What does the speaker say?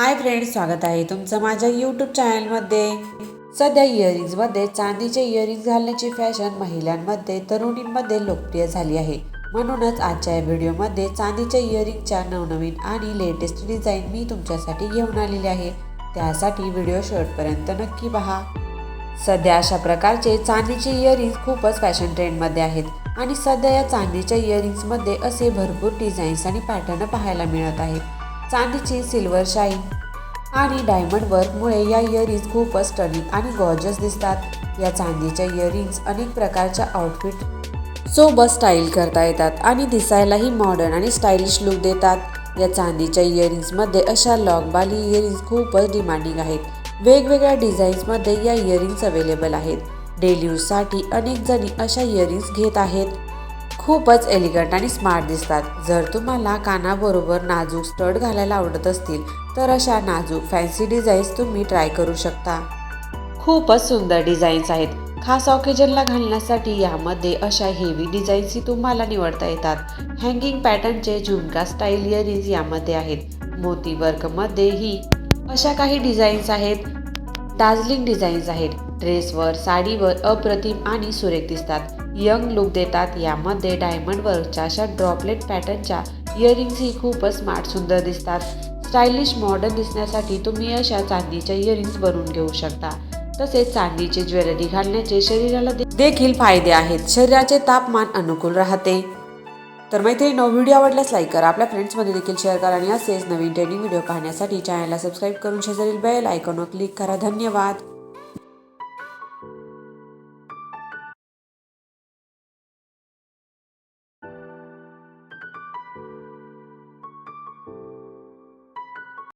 Hi friend स्वागत आहे तुमचं माझ्या यूट्यूब चॅनलमध्ये सध्या इयरिंग्समध्ये चांदीचे इयरिंग्स घालण्याची फॅशन महिलांमध्ये तरुणींमध्ये लोकप्रिय झाली आहे. म्हणूनच आजच्या या व्हिडिओमध्ये चांदीच्या इयरिंगच्या नवनवीन आणि लेटेस्ट डिझाईन मी तुमच्यासाठी घेऊन आलेली आहे. त्यासाठी व्हिडिओ शेवटपर्यंत नक्की पहा. सध्या अशा प्रकारचे चांदीचे इयरिंग्स खूपच फॅशन ट्रेंडमध्ये आहेत आणि सध्या या चांदीच्या इयरिंग्समध्ये असे भरपूर डिझाईन्स आणि पॅटर्न पाहायला मिळत आहेत. चांदीची सिल्वर शाईन आणि डायमंड वर्कमुळे या इयरिंग्स खूपच स्टनिंग आणि गॉर्जस दिसतात. या चांदीच्या इयरिंग्स अनेक प्रकारच्या आउटफिट सोबत स्टाईल करता येतात आणि दिसायलाही मॉडर्न आणि स्टाईलिश लुक देतात. या चांदीच्या इयरिंग्समध्ये अशा लॉकबाली इयरिंग्स खूपच डिमांडिंग आहेत. वेगवेगळ्या डिझाईन्समध्ये या इयरिंग्स अवेलेबल आहेत. डेली यूजसाठी अनेक जणी अशा इयरिंग्स घेत आहेत. खूपच एलिगंट आणि स्मार्ट दिसतात. जर तुम्हाला कानाबरोबर नाजूक स्टड घालायला आवडत असतील तर अशा नाजूक फॅन्सी डिझाईन्स तुम्ही ट्राय करू शकता. खूपच सुंदर डिझाईन्स आहेत. खास ऑकेजनला घालण्यासाठी यामध्ये अशा हेवी डिझाईन्सही तुम्हाला निवडता येतात. हँगिंग पॅटर्नचे झुमका स्टाईल इयरिंग्स यामध्ये आहेत. मोती वर्कमध्येही अशा काही डिझाईन्स आहेत. डार्झलिंग डिझाईन्स आहेत. ड्रेसवर साडीवर अप्रतिम आणि सुरेख दिसतात. यंग लुक देतात. यामध्ये डायमंड वर्कच्या अशा ड्रॉपलेट पॅटर्नच्या इयरिंग्सही खूपच स्मार्ट सुंदर दिसतात. स्टायलिश मॉडर्न दिसण्यासाठी तुम्ही अशा चांदीच्या इयरिंग्स बनवून घेऊ शकता. तसेच चांदीची ज्वेलरी घालण्याचे शरीराला देखील फायदे आहेत. शरीराचे तापमान अनुकूल राहते. तर मैत्रिणी व्हिडिओ आवडल्यास लाईक करा. आपल्या फ्रेंड्समध्ये देखील शेअर करा आणि असेच नवीन ट्रेनिंग व्हिडिओ पाहण्यासाठी चॅनलला सबस्क्राईब करून शेजारील बेल आयकॉनवर क्लिक करा. धन्यवाद.